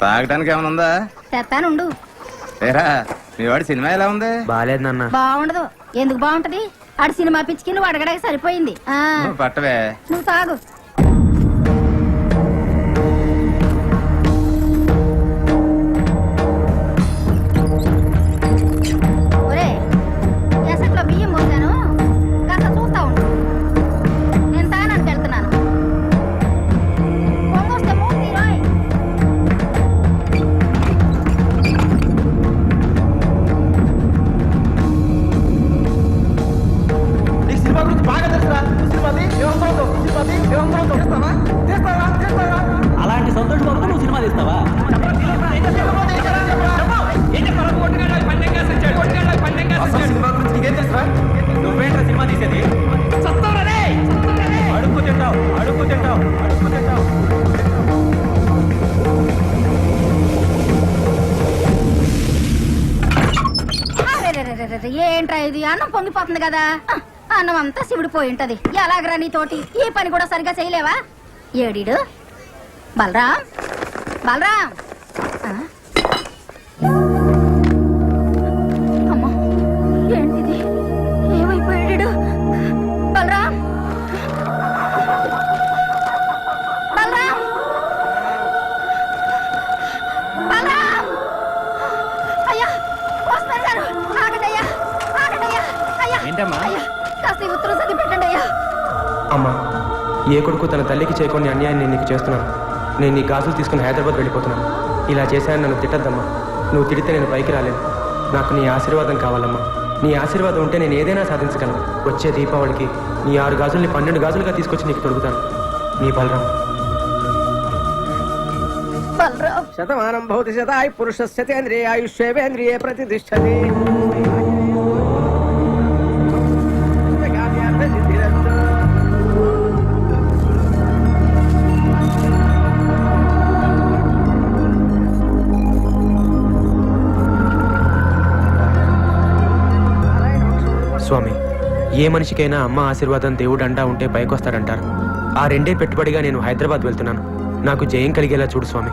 తాగడానికి ఏమైనా ఉందా? తెత్తానుండు. ఏరా మీ వాడి సినిమా ఎలా ఉంది? బాగాలేదు నాన్న. బాగుండదు. ఎందుకు బాగుంటది? ఆడు సినిమా పిచ్చికి నువ్వు అడగడానికి సరిపోయింది. ఆ. పట్టవే. నువ్వు తాగు. అన్నం పొంగిపోతుంది కదా. అన్నం అంతా శివుడు పోయి ఉంటది. ఎలాగరా నీతోటి ఈ పని కూడా సరిగా చేయలేవా? ఏడీడు? బలరాం? బలరాం? తన తల్లికి చేయకుండా అన్యాయం నేను నీకు చేస్తున్నాను. నేను నీ గాజులు తీసుకుని హైదరాబాద్ వెళ్ళిపోతున్నాను. ఇలా చేశాను నన్ను తిట్టద్దమ్మా. నువ్వు తిడితే నేను పైకి రాలేను. నాకు నీ ఆశీర్వాదం కావాలమ్మా. నీ ఆశీర్వాదం ఉంటే నేను ఏదైనా సాధించగలను. వచ్చే దీపావళికి నీ ఆరు గాజుల్ని పన్నెండు గాజులుగా తీసుకొచ్చి నీకు తొడుగుతాను. నీ బలరాం. శతమానం భవతి శతాయ్ పురుషస్యతేంద్రియ ఆయుష్యేవేంద్రియే ప్రతిష్టతి. స్వామి ఏ మనిషికైనా అమ్మ ఆశీర్వాదం దేవుడు అంటా ఉంటే పైకొస్తాడంటారు ఆ రెండే పెట్టుబడిగా నేను హైదరాబాద్ వెళ్తున్నాను. నాకు జయం కలిగేలా చూడు స్వామి.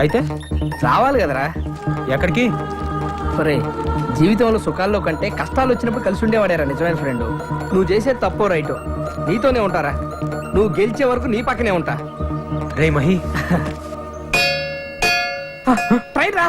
అయితే రావాలి కదరా. ఎక్కడికి? ఒరే జీవితంలో సుఖాల్లో కంటే కష్టాలు వచ్చినప్పుడు కలిసి ఉండేవాడేరా నిజమైన ఫ్రెండ్. నువ్వు చేసే తప్పో రైటో. నీతోనే ఉంటారా? నువ్వు గెలిచే వరకు నీ పక్కనే ఉంటా. రే మహి. ట్రైన్ రా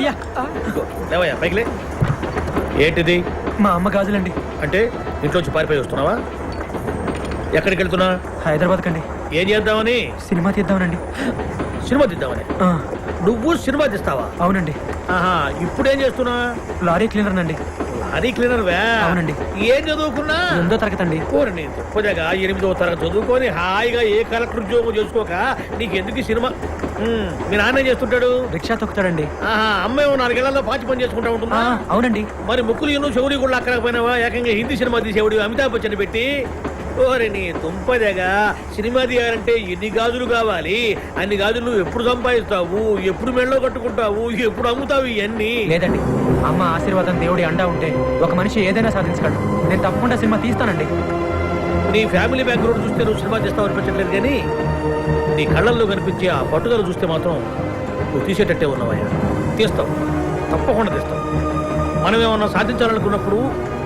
అయ్యా, లేవయ్యా పైకిలే ఏంటిది? మా అమ్మ గాజులండి. అంటే ఇంట్లోంచి పారిపోయి వస్తున్నావా? ఎక్కడికి వెళ్తున్నా? హైదరాబాద్ కండి ఏం చేద్దామని? సినిమా తీద్దామనండి. సినిమా తీద్దామని? ఆ, నువ్వు సినిమా తీస్తావా? అవునండి. ఆహా ఇప్పుడేం చేస్తున్నా? లారీ క్లీనర్ అండి అది క్లీనర్ వే అవునండి. ఏం చదువుకున్నా? ఎనిమిదో తరగతి అండి కోరిని తప్పదేగా ఎనిమిదో తరగతి చదువుకొని హాయిగా ఏ కలెక్టర్ ఉద్యోగం చేసుకోక నీకు ఎందుకు ఈ సినిమా? మీ నాన్న ఏం చేస్తుంటాడు? రిక్షా తొక్కుతాడండి. ఆహా అమ్మాయి నాలుగేళ్ళలో పాచి పని చేసుకుంటా ఉంటుందా? అవునండి. మరి ముక్కులు ఎన్నో చెవులు కూడా అక్కడకపోయినావా ఏకంగా హిందీ సినిమా తీసేవాడు అమితాబ్ బచ్చన్ పెట్టి. ఓరే నీ తుంపదేగా సినిమా తీయాలంటే ఎన్ని గాజులు కావాలి? అన్ని గాజులు నువ్వు ఎప్పుడు సంపాదిస్తావు? ఎప్పుడు మెళ్ళో కట్టుకుంటావు? ఎప్పుడు అమ్ముతావు ఇవన్నీ లేదండి. అమ్మ ఆశీర్వాదం దేవుడి అండా ఉంటే ఒక మనిషి ఏదైనా సాధించగలడు. నేను తప్పకుండా సినిమా తీస్తానండి. నీ ఫ్యామిలీ బ్యాక్గ్రౌండ్ చూస్తే నువ్వు సినిమా చేస్తావు అనిపించట్లేదు కానీ నీ కళ్ళల్లో కనిపించే ఆ పట్టుదల చూస్తే మాత్రం నువ్వు తీసేటట్టే ఉన్నావయ్యా. తీస్తావు తప్పకుండా తీస్తావు మనం ఏమన్నా సాధించాలనుకున్నప్పుడు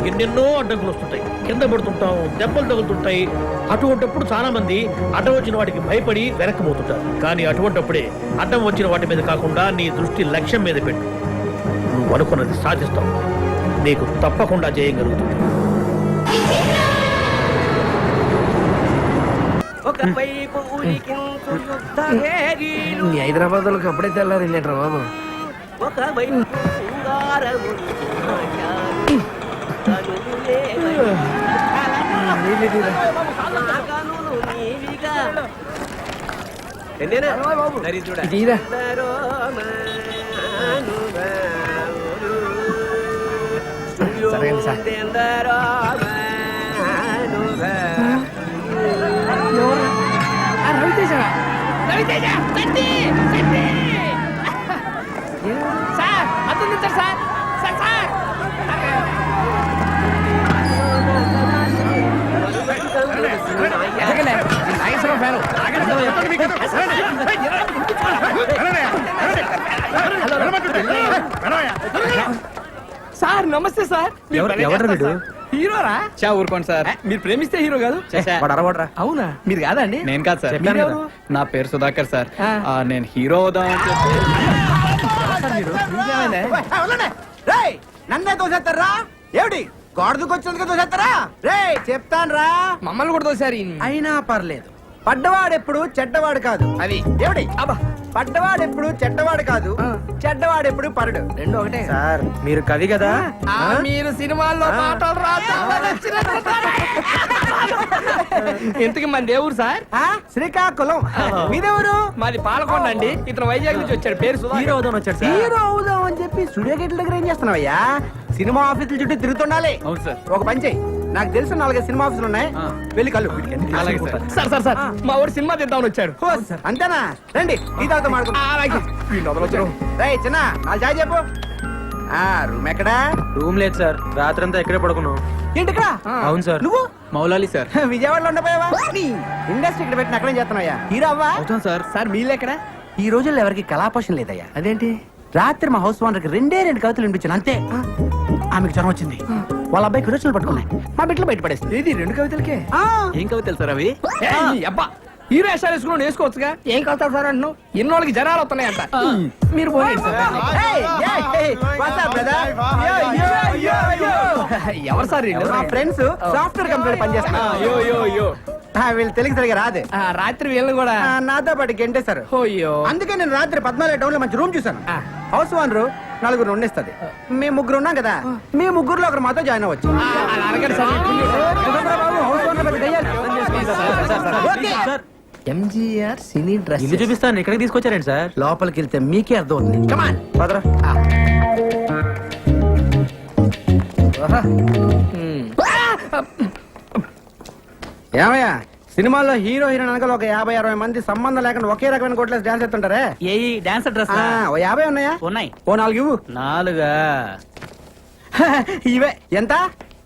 ఎన్నెన్నో అడ్డంకులు వస్తుంటాయి. కింద పడుతుంటాం దెబ్బలు తగులుతుంటాయి. అటువంటప్పుడు చాలా మంది అడ్డం వచ్చిన వాటికి భయపడి వెనక్కిపోతుంటారు కానీ అటువంటప్పుడే అడ్డం వచ్చిన వాటి మీద కాకుండా నీ దృష్టి లక్ష్యం మీద పెట్టు. నువ్వు అనుకున్నది సాధిస్తావు నీకు తప్పకుండా చేయగలుగుతుంది నీ హైదరాబాద్ వాళ్ళకి అప్పుడే తెల్లారిందేంట్రా బాబు. ఇది సరే సార్. రవితేజ చట్టి చట్టి సార్ అతను నించారు సార్ సార్ సార్! సార్ నమస్తే సార్. మీరు ఎవరు- హీరోరా? చా ఊరుకోండి సార్. మీరు ప్రేమిస్తే హీరో కాదు? వాడు అరవడరా? అవునా? మీరు కాదండి నేను కాదు సార్. మీరెవరు? నా పేరు సుధాకర్ సార్. ఆ. ఆ, నేను హీరో అవుదాం అని చెప్పి. మీకేమైంది? నన్నే తోసేస్తారా? ఏమిటి? గోడకు వచ్చినందుకు తోసేస్తారా? రే చెప్తాను రా. మమ్మల్ని కూడా తోసారు. అయినా పర్లేదు. పడ్డవాడెప్పుడు చెడ్డవాడు కాదు. అది. ఏమిటి? అబ్బా. పడ్డవాడెప్పుడు చెడ్డవాడు కాదు. చెడ్డవాడెప్పుడు పరడు. రెండు ఒకటే. సార్ మీరు కవి కదా? ఆ, మీరు సినిమాల్లో పాటలు ఇంతకి మన దేవుడు సార్? ఆ? శ్రీకాకుళం. మీదెవరు? మాది పాలకొండ అండి. ఇతను వైజాగ్ నుంచి వచ్చాడు. పేరు సుధాకర్. హీరో అవుదాం వచ్చాడు సార్. హీరో అవుదాం అని చెప్పి స్టూడియో గేట్ల దగ్గర ఏం చేస్తున్నావయ్యా? సినిమా ఆఫీసుల చుట్టూ తిరుగుతుండాలి. అవును సార్. ఒక పని చెయ్యి నాకు తెలిసిన నాలుగైదు సినిమా ఆఫీసులు ఉన్నాయి. వెళ్ళి కళ్ళు అలాగే. సార్. Sir sir sir. మా వాడు సినిమా తీద్దామని వచ్చాడు. ఓ, అంతేనా? రండి ఈ తాగుతా వదలొద్దు. రేయ్ చిన్న నాలుగు చాయ్ చెప్పు. ఆ రూమ్ ఎక్కడా? రూమ్ లేదు సార్. రాత్రంతా ఇక్కడే పడుకున్నాం. ఏంటి ఇక్కడ? అవును సార్. నువ్వు? మౌలాలి సార్. విజయవాడలో ఉండపోయావా ఇండస్ట్రీ ఇక్కడ పెట్టి అక్కడేం చేస్తున్నాయా హీరో అవ్వా? సార్. సార్ మీళ్ళు ఎక్కడ? ఈ రోజుల్లో ఎవరికి కళాపోషణ లేదయ్యా. అదేంటి? రాత్రి మా హౌస్ ఓనర్కి రెండే రెండు కవితలు వినిపించాను అంతే. ఆమెకు జ్వరం వచ్చింది. వాళ్ళ అబ్బాయికి విరోచనలు పట్టుకున్నాయి. మా బిడ్డలు బయట పడేస్తుంది ఏది రెండు కవితలకే? ఆ. ఏం కవితలు సార్ అవి? ఈ అబ్బా హీరో వేషాలు వేసుకుని వేసుకోవచ్చుగా? ఏం కలుతారు సార్ అంటున్నావు ఇన్నోళ్ళకి జనాలు వస్తున్నాయంట. మీరు. ఎవరు సార్ ఫ్రెండ్స్ సాఫ్ట్వేర్ కంపెనీ పనిచేస్తున్నారు. వీళ్ళు తెలుగు సరిగా రాదు. ఆ, రాత్రి వీళ్ళని కూడా ఆ, నాతో పాటు గెంటేశారు. అయ్యో. అందుకే నేను రాత్రి పద్నాలుగు టౌన్లో మంచి రూమ్ చూసాను ఆ. హౌస్ ఓనర్ నలుగురు ఉండిస్తుంది. మేము ముగ్గురు ఉన్నాం కదా మీ ముగ్గురులో ఒకరు మాతో జాయిన్ అవ్వచ్చు. అలా సార్. కుదరదురా బాబు, house owner పెద్ద దెయ్యాలు. ఓకే. MGR cine dress. ఇల్లు చూపిస్తాను ఇక్కడికి తీసుకొచ్చారండి సార్. లోపలికి వెళ్తే మీకే అర్థం అవుతుంది. కమాన్ పదరా. ఏమయ్యా? సినిమాల్లో హీరో హీరోయిన్ అనగా ఒక యాభై అరవై మంది సంబంధం లేకుండా ఒకే రకమైన కోట్లేసి డాన్స్ ఎత్తుంటారే ఏ డాన్సర్ డ్రెస్ ఓ యాభై ఉన్నాయా? ఉన్నాయి. ఓ నాలుగు ఇవ్వు. నాలుగా. ఇవే. ఎంత?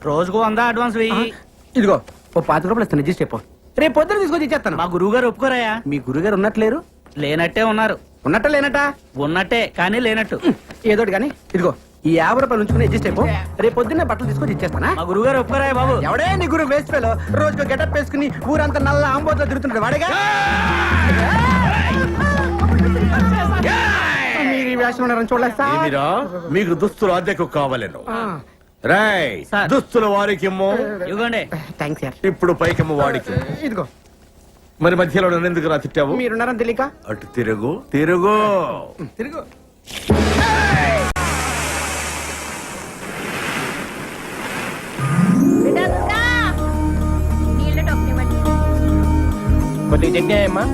రోజుకు వంద అడ్వాన్స్ వెయ్యి. ఇదిగో ఓ పాతిక రూపాయలు ఇస్తాను అడ్జస్ట్ చెప్పు. రేపు పొద్దున తీసుకొచ్చి ఇచ్చేస్తాను. మా గురువు గారు ఒప్పుకోరాయా మీ గురుగారు ఉన్నట్లేరు? లేనట్టే ఉన్నారు. ఉన్నట్ట లేనట ఉన్నట్టే కానీ లేనట్టు. ఏదోటి కానీ ఇదిగో. ఈ యాభై రూపాయలు ఉంచుకుని అడ్జస్ట్ అయిపో. రేపు పొద్దున్నే బట్టలు తీసుకొచ్చి ఇచ్చేస్తానా మా గురువు గారు ఒప్పుకోరాయా బాబు. ఎవడే నీ గురు వేస్ట్ ఫెలో రోజుకు గెటప్ వేసుకుని ఊరంతా నల్ల ఆంబోతో తిరుగుతుంటాడు. వాడేగా? మీరు ఈ వేషం ఉన్నారని చూడలేదు సార్? ఏమిరా? మీకు దుస్తులు అద్దెకు కావాలను. రాయ్ సార్. దుస్తుల వారికిమ్మో. ఇవ్వండి. థ్యాంక్స్ సార్ ఇప్పుడు పైకిమ్మ వాడికి. ఇదిగో. మరి మధ్యలో నన్ను ఎందుకు రా తిట్టావు? మీరున్నారని తెలియక అటు తిరుగు తిరుగు. తిరుగు. కొద్దిగా చెక్ అయ్యమ్మా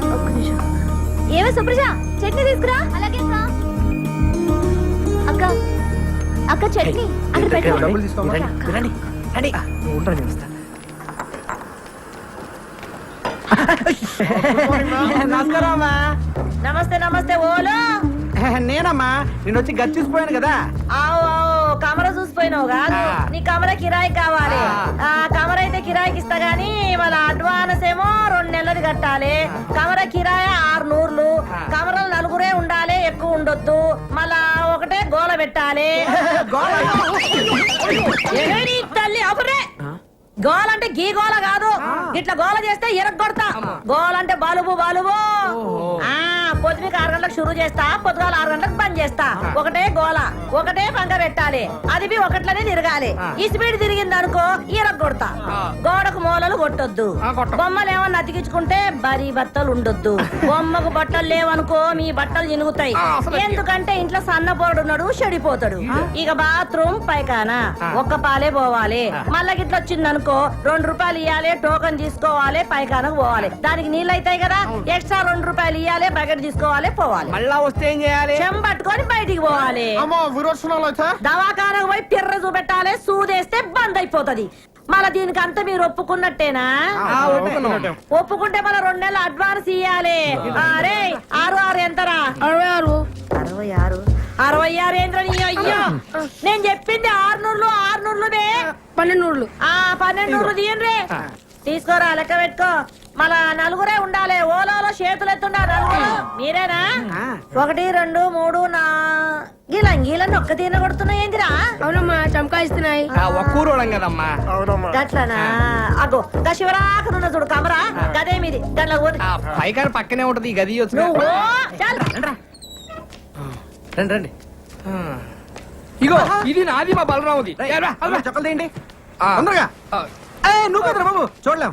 ఏవే సుప్రజ చట్నీ తీసుకురా. అలాగే అక్క. అక్క చట్నీ అక్కడ పెట్టు డబ్బులు తీసుకోమా? రండి రండి ఉంటాను నేను ఇస్తా. నమస్తే నమస్తే ఓలో. నేనమ్మా నేను వచ్చి గది చూసిపోయాను కదా. ఆవు ఆవు కమర చూసిపోయినావు కాదు. నీ కమర కిరాయి కావాలి. ఆ. కమర అయితే కిరాయికి ఇస్తా గానీ మన అడ్వాన్స్ ఏమో రెండు నెలలది కట్టాలి. కమర కిరాయి ఆరు నూర్లు. కమరలు నలుగురే ఉండాలి ఎక్కువ ఉండొద్దు. మళ్ళా ఒకటే గోల పెట్టాలి. తల్లి గోల అంటే గీ గోల కాదు. ఇట్లా గోల చేస్తే ఎరగొడతా గోల అంటే బాలుబు బాలుబు. పొద్దునకి ఆరు గంటలకు షురు చేస్తా పొద్దుగాల ఆరు గంటలకు బంద్ చేస్తా. ఒకటే గోల ఒకటే పంగ పెట్టాలి. అది బి ఒకట్లనే తిరగాలి. ఈ స్పీడ్ తిరిగింది అనుకో ఎరగొడతా గోడకు మూలలు కొట్టొద్దు. బొమ్మలు ఏమన్నా అతికించుకుంటే బరీ బట్టలు ఉండొద్దు. బొమ్మకు బట్టలు లేవనుకో మీ బట్టలు చినుగుతాయి ఎందుకంటే ఇంట్లో సన్నపోరడు ఉన్నాడు చెడిపోతాడు. ఇక బాత్రూమ్ పైకానా ఒక్క పాలే పోవాలి. మళ్ళా గిట్ల వచ్చిందనుకో రెండు రూపాయలు ఇవ్వాలి టోకన్ తీసుకోవాలి పైకానకు పోవాలి. దానికి నీళ్ళు అవుతాయి కదా. ఎక్స్ట్రా రెండు రూపాయలు ఇవ్వాలి బకెట్ తీసుకోవాలి పోవాలి. మళ్ళా వస్తే ఏం చేయాలి? చెంబట్టుకొని బయటికి పోవాలి. దవాఖానకు పోయి పిర్ర చూపెట్టాలి సూదేస్తే బంద్ అయిపోతది. మళ్ళా దీనికి అంతా మీరు ఒప్పుకున్నట్టేనా? ఆ, ఒప్పుకున్నాం. ఒప్పుకుంటే మన రెండు నెలలు అడ్వాన్స్ ఇయ్యాలి. అరే ఆరు ఆరు ఎంతరా? అరవై ఆరు. అరవై ఆరు. అరవై ఆరు ఏంద్రా నీ? అయ్యో నేను చెప్పింది ఆరు నూర్లు ఆరు నూర్లునే పన్నెండు నూర్లు ఆ. పన్నెండు నూర్లు తీయండి తీసుకోరా లెక్క పెట్టుకో. మళ్ళా నలుగురే ఉండాలి. ఓలోలో చేతులు ఎత్తుండాలి నలుగురు. మీరేనా? ఒకటి రెండు మూడు నా గీలం గీలని ఒక్క తీన కొడుతున్నాయి. ఏందిరా? అవునమ్మా చంకాయిస్తున్నాయి ఆ, ఒక్క ఊరోళం కదమ్మా గట్లనా? అగో గా చూడు కమరా. గదే మీది దాంట్లో పోతే. ఆ పైకాడ పక్కనే ఉంటది ఈ గది వచ్చి. రండి రండి. ఇగో ఇది నాది మా బలరాముది. ఏరా, అల్రా. చెప్పలు తీయండి. ఆ. తొందరగా. నువ్వు కదరా బాబు? చూడలేం.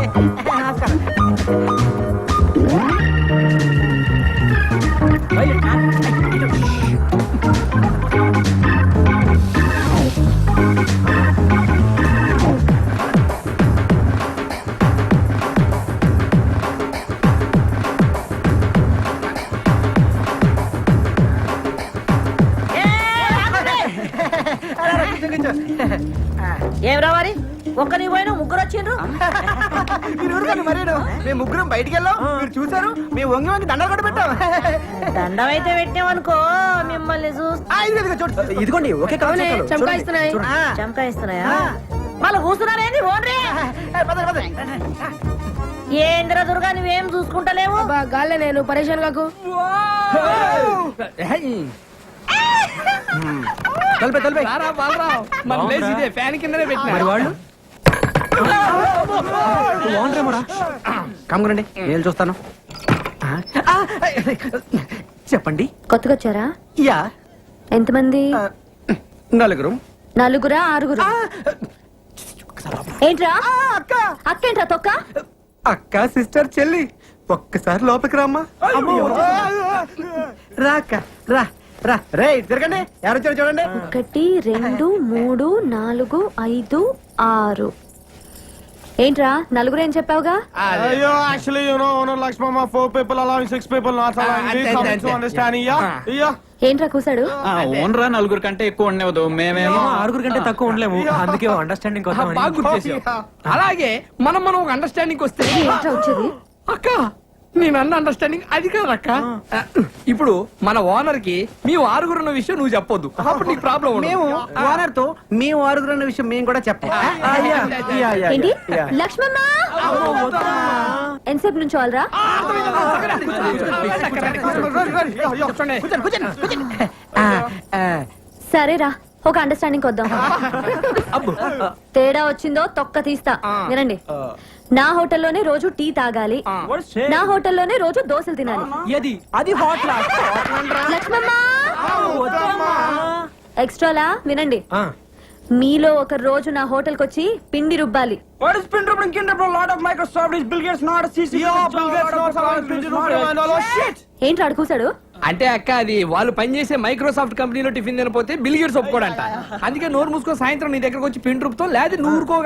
ఒక్కని పోయిన ముగ్గురు వచ్చిండ్రు? మీరు ఊరుకోండి మరేను మేము ముగ్గురం బయటికి వెళ్ళాం. మీరు చూసారు మేము వంగి వంగి దండలు కూడా పెట్టాం. దండం అయితే పెట్టామనుకో మిమ్మల్ని చూస్తే. ఇదిగోండి ఒకే చంకాయిస్తున్నాయి చంకాయిస్తున్నాయా మళ్ళీ కూర్చున్నారేంది ఓన్రే ఏంద్ర దుర్గా నువ్వేం చూసుకుంటలేవు? గాల్లే నేను పరేషాన్ కాకు. తలపే తలపే. రారా బలరాం మన ప్లేస్ ఇదే. ఫ్యాన్ కిందనే పెట్టినా. మరి వాళ్ళు? కమ్మురండి నేను చూస్తాను. చెప్పండి. కొత్తగా వచ్చారా యా. ఎంతమంది? నలుగురు. నలుగురా ఆరుగురు? ఏంట్రా? అక్క. అక్కేంట్రా తొక్క? అక్క సిస్టర్ చెల్లి. ఒక్కసారి లోపలికి రామ్మా. రా అక్క. రా రా. రే తిరగండి. ఎవరు వచ్చారు చూడండి. ఒకటి రెండు మూడు నాలుగు ఐదు ఆరు. ఏంట్రా నలుగురు ఏం చెప్పావుగా people allowing six people not allowing Ah, me. అంతే, Coming అంతే, to అంతే. understanding, yeah? Yeah. ఏంట్రా కూసాడు ఓనరా నలుగురు కంటే ఎక్కువ ఉండవద్దు మేమేమో ఆరుగురు కంటే తక్కువ ఉండలేము అందుకే అండర్స్టాండింగ్ చేసావు. అలాగే మనం మనం ఒక అండర్స్టాండింగ్ వస్తే ఏంట్రా వచ్చేది అక్క నేను అన్న అండర్స్టాండింగ్ అది కాదు అక్క ఇప్పుడు మన ఓనర్కి మీ ఆరుగురున్న విషయం నువ్వు చెప్పొద్దు అప్పుడు నీకు ప్రాబ్లం మేము ఓనర్తో మేము ఆరుగురు అన్న విషయం మేము కూడా చెప్పాం ఏంటి. లక్ష్మమ్మ ఎంతసేపు నుంచి వాళ్ళరా సరేరా ఒక అండర్స్టాండింగ్ వద్దాం తేడా వచ్చిందో తొక్క తీస్తా. వినండి. నా హోటల్లోనే రోజు టీ తాగాలి. నా హోటల్లోనే రోజు దోశలు తినాలి. ఎక్స్ట్రాలా వినండి. మీలో ఒక రోజు నా హోటల్కి వచ్చి పిండి రుబ్బాలి ఏంటి అడుకుసాడు అంటే అక్క అది వాళ్ళు పనిచేసే మైక్రోసాఫ్ట్ కంపెనీలో టిఫిన్ తినపోతే బిల్ గేట్స్ ఒప్పుకోడంట. అందుకే నోరు మూసుకొని సాయంత్రం నీ దగ్గరకు వచ్చి పిండి రూపుతో లేదా నువ్వు ఊరుకో